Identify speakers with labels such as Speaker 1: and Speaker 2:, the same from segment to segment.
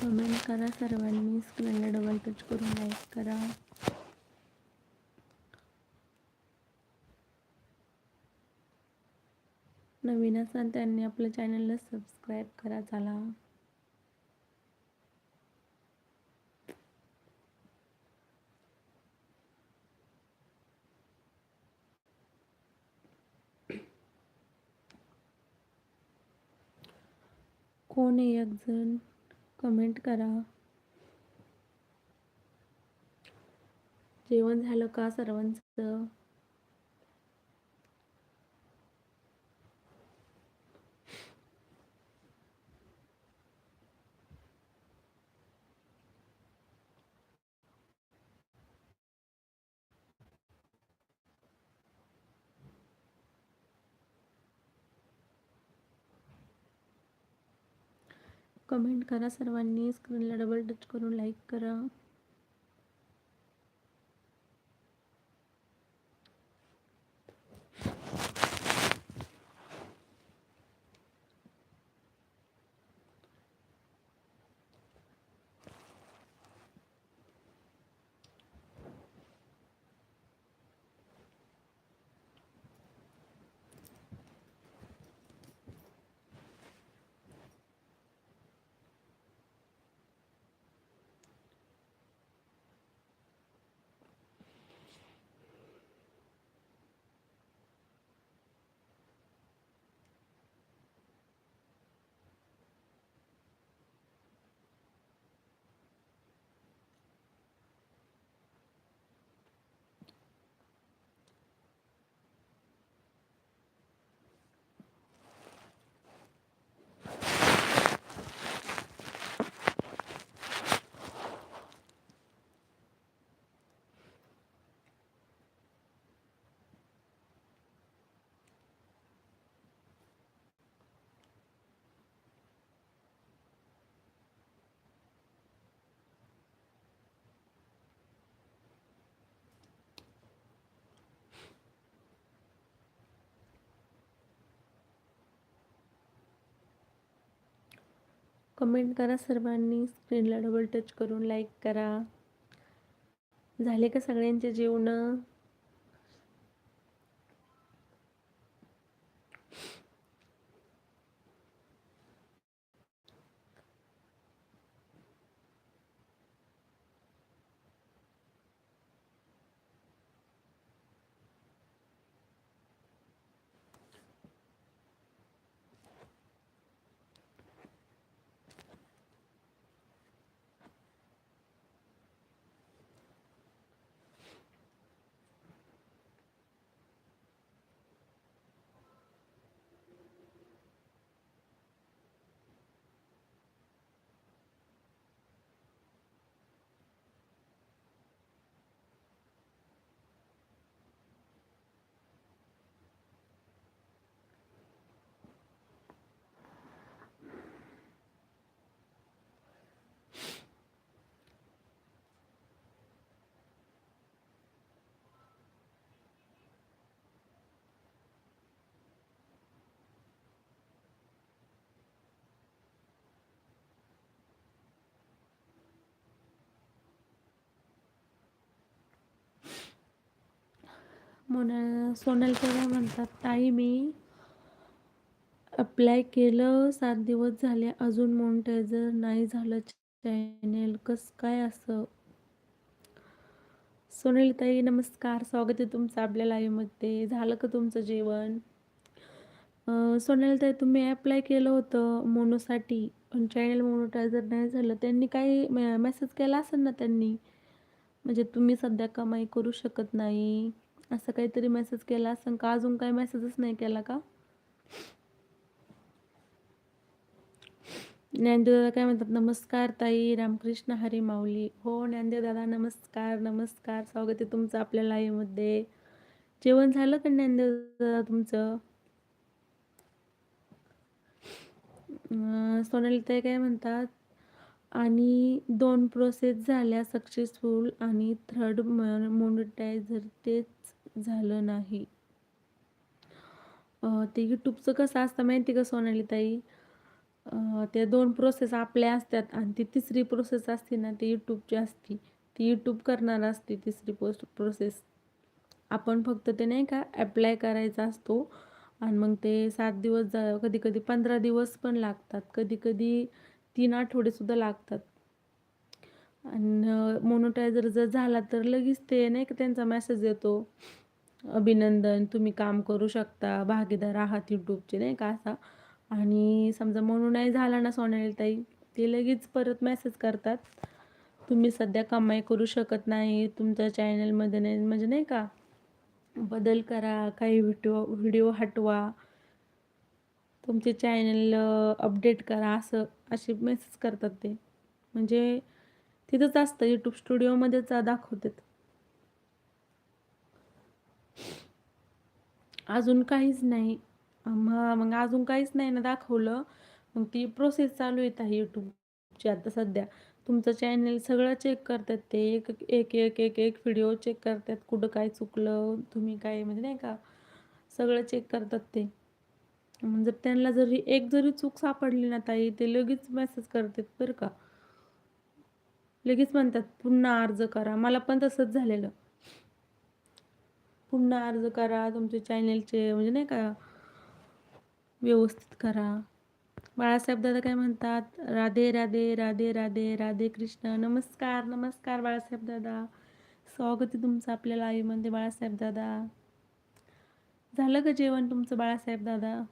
Speaker 1: Comment करा सर्वांनी स्क्रीनला डबल टच करून लाईक करा. नवीन असाल त्यांनी आपल्या चॅनलला सबस्क्राईब करा चला. कोण आहे एक जण? कमेंट करा. जेवण झालं का सर्वांचं? कमेंट करा सर्वांनी. स्क्रीनला डबल टच करून लाईक करा. कमेंट करा सर्वांनी स्क्रीनला डबल टच करून लाईक करा. झाले का सगळ्यांचे जेवणं? मोना सोनल काय म्हणतात ताई मी अप्लाय केलं सात दिवस झाले अजून मोनिटायझर नाही झालं चॅनेल कस काय असं? सोनेल ताई नमस्कार. स्वागत आहे तुमचं आपल्या लाईव्हमध्ये झालं का तुमचं जेवण? सोनेल ताई तुम्ही अप्लाय केलं होतं मोनोसाठी पण चॅनल मोनोटायझर नाही झालं. त्यांनी काही मेसेज केला असेल ना त्यांनी? म्हणजे तुम्ही सध्या कमाई करू शकत नाही. असं काहीतरी मेसेज केला असं का अजून काही मेसेजच नाही केला का? ज्ञानदेव दादा काय म्हणतात नमस्कार ताई रामकृष्ण हरी माऊली. हो ज्ञानदेव दादा नमस्कार नमस्कार. स्वागत आहे तुमचं आपल्या लाईव्हमध्ये जेवण झालं का ज्ञानदेव दादा तुमचं? सोनाली ताई काय म्हणतात आणि दोन प्रोसेस झाल्या सक्सेसफुल आणि थर्ड मोनिटायझर तेच झालं नाही. ते यूट्यूबचं कसं असतं माहिती का सोनाली ताई? त्या दोन प्रोसेस आपल्या असतात आणि ती तिसरी प्रोसेस असते ना ती यूट्यूबची असती. ती यूट्यूब करणार असते तिसरी पोस्ट प्रोसेस आपण फक्त ते नाही का ॲप्लाय करायचा असतो आणि मग ते सात दिवस जा कधी कधी पंधरा दिवस पण लागतात. कधी कधी तीन आठवडेसुद्धा लागतात. आणि मोनोटायझर जर झाला तर लगेच ते नाही का त्यांचा मेसेज येतो अभिनंदन तुम्ही काम करू शकता भागीदार आहात यूट्यूबचे नाही का असा. आणि समजा म्हणून नाही झाला ना सोनाली ताई ते लगेच परत मेसेज करतात तुम्ही सध्या कमाई करू शकत नाही तुमच्या चॅनलमध्ये नाही म्हणजे नाही का बदल करा काही व्हिडिओ व्हिडिओ हटवा तुमचे चॅनल अपडेट करा असं असे मेसेज करतात ते. म्हणजे तिथंच असतं यूट्यूब स्टुडिओमध्येच दाखवतात. अजून काहीच नाही. मग मग अजून काहीच नाही ना दाखवलं. मग ती प्रोसेस चालू येत आहे यूट्यूबची आता सध्या. तुमचं चॅनल सगळं चेक करतात ते. एक एक एक एक एक व्हिडिओ चेक करतात कुठं काय चुकलं तुम्ही काय म्हणजे नाही का? सगळं चेक करतात ते. मग जर त्यांना जरी एक जरी चूक सापडली ना ताई ते लगेच मेसेज करतात बरं का. लगेच म्हणतात पुन्हा अर्ज करा. मला पण तसंच झालेलं. पुन्हा अर्ज करा तुमचे चॅनेलचे म्हणजे नाही का व्यवस्थित करा. बाळासाहेब दादा काय म्हणतात राधे राधे राधे राधे राधे कृष्ण. नमस्कार नमस्कार बाळासाहेब दादा. स्वागत आहे तुमचं आपल्या लाईव्हमध्ये बाळासाहेब दादा. झालं का जेवण तुमचं बाळासाहेब दादा?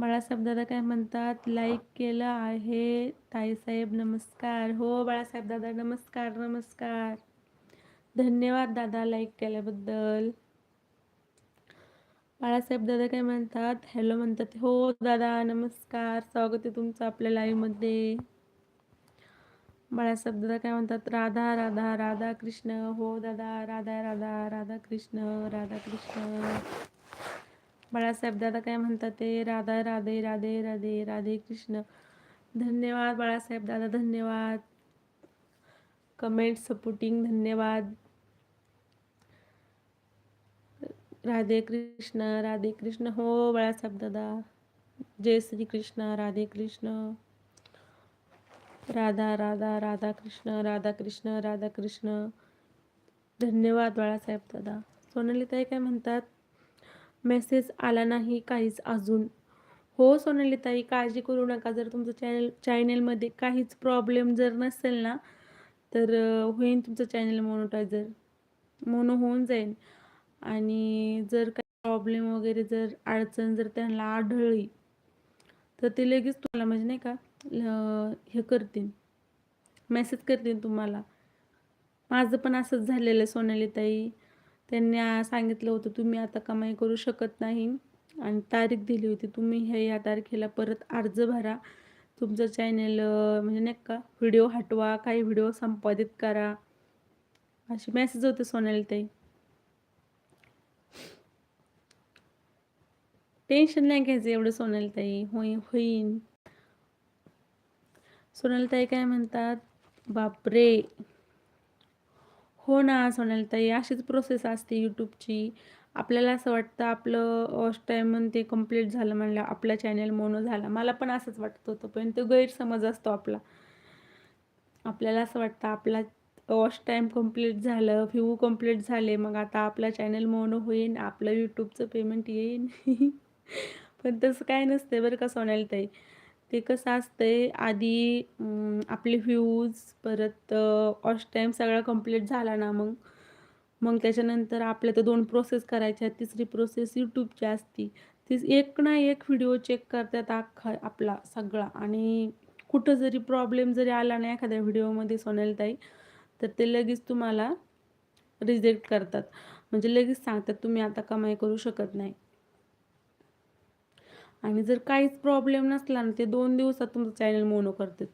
Speaker 1: बाळासाहेब दादा काय म्हणतात लाईक केलं आहे ताईसाहेब नमस्कार. हो बाळासाहेब दादा नमस्कार नमस्कार. धन्यवाद दादा लाईक केल्याबद्दल. बाळासाहेब दादा काय म्हणतात? हॅलो म्हणतात. हो दादा नमस्कार. स्वागत आहे तुमचं आपल्या लाईव्हमध्ये बाळासाहेब दादा काय म्हणतात? राधा राधा राधा कृष्ण. हो दादा राधा राधा राधा कृष्ण राधा कृष्ण. बाळासाहेब दादा काय म्हणतात ते? राधा राधे राधे राधे राधे कृष्ण. धन्यवाद बाळासाहेब दादा धन्यवाद. कमेंट सपोर्टिंग धन्यवाद. राधे कृष्ण राधे कृष्ण. हो बाळासाहेब दादा. जय श्री कृष्ण राधे कृष्ण. राधा राधा राधा कृष्ण राधा कृष्ण राधा कृष्ण. धन्यवाद बाळासाहेब दादा. सोनाली ताई काय म्हणतात? मेसेज आला नाही काहीच अजून. हो सोनाली ताई काळजी करू नका. जर तुमचं चॅनल चॅनलमध्ये काहीच प्रॉब्लेम जर नसेल ना तर होईन तुमचं चॅनल मोनोटायझर मोनो होऊन जाईल आणि जर काही प्रॉब्लेम वगैरे जर अडचण जर त्यांना आढळली तर ते लगेच तुम्हाला म्हणजे नाही का हे करतील. मेसेज करतील तुम्हाला. माझं पण असंच झालेलं सोनाली ताई त्यांनी सांगितलं होतं तुम्ही आता कमाई करू शकत नाही. आणि तारीख दिली होती. तुम्ही हे या तारखेला परत अर्ज भरा. तुमचं चॅनेल म्हणजे नाही का व्हिडिओ हटवा काही व्हिडिओ संपादित करा. असे मेसेज होते सोनाली ताई. टेन्शन नाही घ्यायचं एवढं सोनाली ताई. होई होईन. सोनाली ताई काय म्हणतात? बापरे! हो ना ताई अशीच प्रोसेस असते यूट्यूबची आपल्याला असं वाटतं आपलं वॉच टाईम ते कंप्लीट झालं म्हणलं आपला चॅनल मोनो झाला. मला पण असंच वाटत होतं पण तो गैरसमज असतो आपला. आपल्याला असं वाटतं आपला वॉच टाईम कंप्लीट झालं व्ह्यू कंप्लीट झाले मग आता आपला चॅनल मोनो होईल आपलं यूट्यूबचं पेमेंट येईल पण तसं काय नसते बरं का सोनाली ताई. ते कसं असतंय आधी आपले व्ह्यूज परत वॉच टाईम सगळा कंप्लीट झाला ना मग मग त्याच्यानंतर आपल्या तर दोन प्रोसेस करायच्या तिसरी प्रोसेस यूट्यूबची असती. ती एक ना एक व्हिडिओ चेक करतात अख्खा आपला सगळा. आणि कुठं जरी प्रॉब्लेम जरी आला नाही एखाद्या व्हिडिओमध्ये ताई तर ते लगेच तुम्हाला रिजेक्ट करतात. म्हणजे लगेच सांगतात तुम्ही आता कमाई करू शकत नाही. आणि जर काहीच प्रॉब्लेम नसला ना ते दोन दिवसात तुमचं चॅनल मोनो करतात.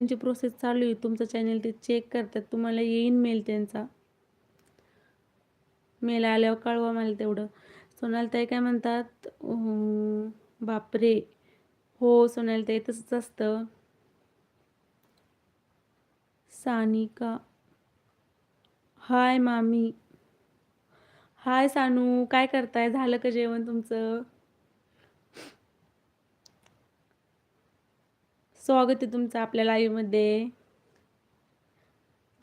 Speaker 1: त्यांची प्रोसेस चालू आहे. तुमचं चॅनल ते चेक करतात. तुम्हाला येईन मेल त्यांचा. मेल आल्यावर कळवा मला तेवढं. सोनालताई काय म्हणतात? बापरे. हो सोनालताई तसंच असतं. सानिका. हाय मामी. हाय सानू काय करताय? झालं का जेवण तुमचं? स्वागत आहे तुमचं आपल्या लाईव्हमध्ये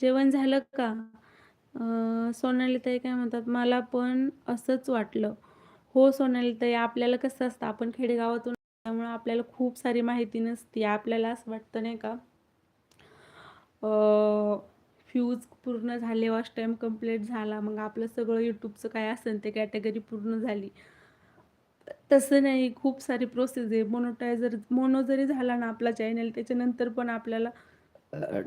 Speaker 1: जेवण झालं का? सोनालीताई काय म्हणतात मला पण असंच वाटलं. हो सोनालीताई आपल्याला कसं असतं आपण खेडेगावातून त्यामुळं आपल्याला खूप सारी माहिती नसते आपल्याला असं वाटतं नाही का? फ्यूज पूर्ण झाले वॉश टाईम कंप्लीट झाला मग आपलं सगळं यूट्यूबचं काय असेल ते कॅटेगरी पूर्ण झाली. तसं नाही. खूप सारी प्रोसेस आहे. मोनोटायझर मोनो जरी झाला ना आपला चॅनल त्याच्यानंतर पण आपल्याला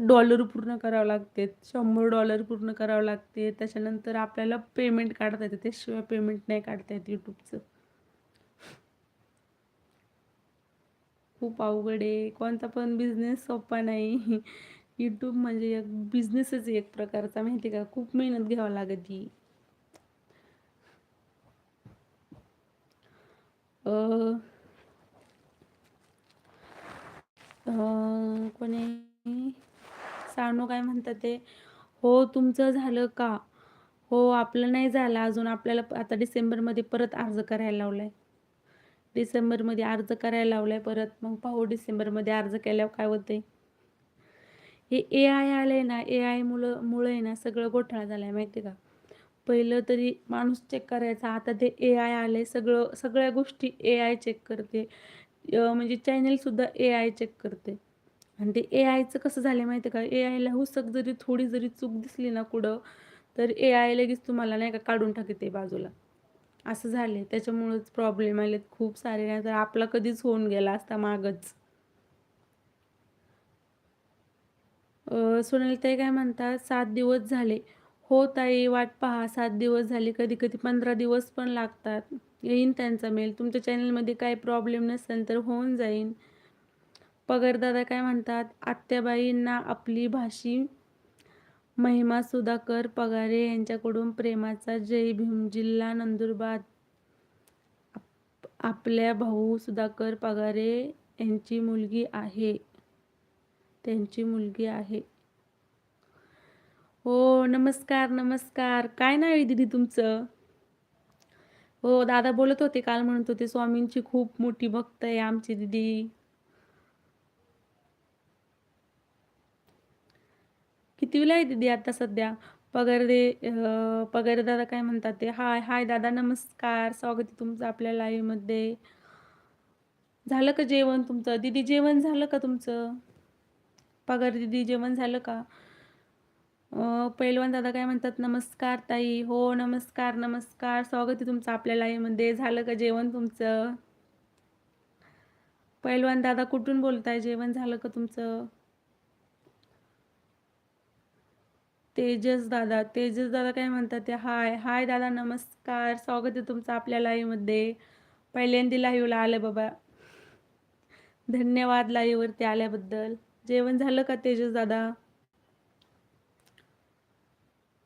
Speaker 1: डॉलर पूर्ण करावं लागते. शंभर डॉलर पूर्ण करावं लागते. त्याच्यानंतर आपल्याला पेमेंट काढता येते. त्याशिवाय पेमेंट नाही काढता येत यूट्यूबचं खूप अवघड आहे. कोणता पण बिझनेस सोपा नाही. यूट्यूब म्हणजे एक बिझनेसच एक प्रकारचा. माहिती का? खूप मेहनत घ्यावं लागते. कोणी सानू काय म्हणतात ते? हो तुमचं झालं का? हो आपलं नाही झालं अजून. आपल्याला आता डिसेंबरमध्ये परत अर्ज करायला लावलाय. डिसेंबरमध्ये अर्ज करायला लावलाय परत. मग पाहू डिसेंबरमध्ये अर्ज केल्यावर काय होतंय. हे ए आय आलंय ना ए आय मुलं मुळे ना सगळं घोटाळा झालाय माहिती का? पहिलं तरी माणूस चेक करायचा. आता ते ए आय आलं आहे सगळं सगळ्या गोष्टी ए आय चेक करते. म्हणजे चॅनेलसुद्धा ए आय चेक करते. आणि ते ए आयचं कसं झालं माहिती का? ए आयला हुसक जरी थोडी जरी चूक दिसली ना कुठं तर ए आय लगेच तुम्हाला नाही का काढून टाकते बाजूला. असं झाले त्याच्यामुळेच प्रॉब्लेम आलेत खूप सारे. नाही तर आपला कधीच होऊन गेला असता मागच. सोनलताई काय म्हणतात? सात दिवस झाले. हो ताई वाट पहा सात दिवस झाले कधी कधी पंधरा दिवस पण लागतात. येईन त्यांचा मेल. तुमच्या चॅनलमध्ये काही प्रॉब्लेम नसेल तर होऊन जाईन. पगरदादा काय म्हणतात आत्याबाईंना आपली भाषी महिमा सुधाकर पगारे यांच्याकडून प्रेमाचा जय भीम जिल्हा नंदुरबार. आप- आपल्या भाऊ सुधाकर पगारे यांची मुलगी आहे. त्यांची मुलगी आहे. हो नमस्कार नमस्कार. काय नाव आहे दीदी तुमचं? हो दादा बोलत होते काल म्हणत होते स्वामींची खूप मोठी भक्त आहे आमची दीदी. कितीला आहे दीदी आता सध्या? पगार दे अं, पगार दादा काय म्हणतात ते? हाय हाय दादा नमस्कार. स्वागत आहे तुमचं आपल्या लाईव्हमध्ये झालं का जेवण तुमचं? दीदी जेवण झालं का तुमचं? पगार दीदी जेवण झालं का? पैलवान दादा काय म्हणतात? नमस्कार ताई. हो नमस्कार नमस्कार. स्वागत आहे तुमचं आपल्या लाईमध्ये झालं का जेवण तुमचं? पैलवान दादा कुठून बोलताय? जेवण झालं का तुमचं? तेजस दादा तेजस दादा काय म्हणतात ते? हाय हाय दादा नमस्कार. स्वागत आहे तुमचं आपल्या लाईमध्ये पहिल्यांदी पहिल्यांदा लाईव्हला आलं बाबा. धन्यवाद लाईवरती आल्याबद्दल. जेवण झालं का तेजस दादा?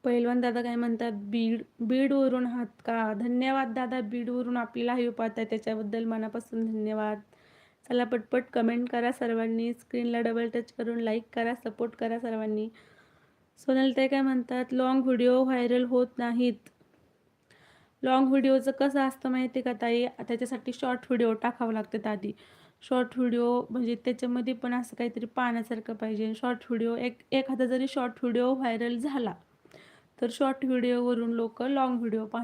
Speaker 1: पहिलवान दादा काय म्हणतात बीड बीडवरून आहात का? धन्यवाद दादा बीडवरून आपल्याला हे पाहताय त्याच्याबद्दल मनापासून धन्यवाद. चला पटपट कमेंट करा सर्वांनी स्क्रीनला डबल टच करून लाईक करा सपोर्ट करा सर्वांनी. सोनलताई काय म्हणतात लाँग व्हिडिओ व्हायरल होत नाहीत. लाँग व्हिडिओचं कसं असतं माहिती आहे का ताई? त्याच्यासाठी शॉर्ट व्हिडिओ टाकावं लागतात आधी. शॉर्ट व्हिडिओ म्हणजे त्याच्यामध्ये पण असं काहीतरी पाहण्यासारखं पाहिजे. शॉर्ट व्हिडिओ एक एखादा जरी शॉर्ट व्हिडिओ व्हायरल झाला तर शॉर्ट व्हिडिओवरून लोक लाँग व्हिडिओ पाहतात.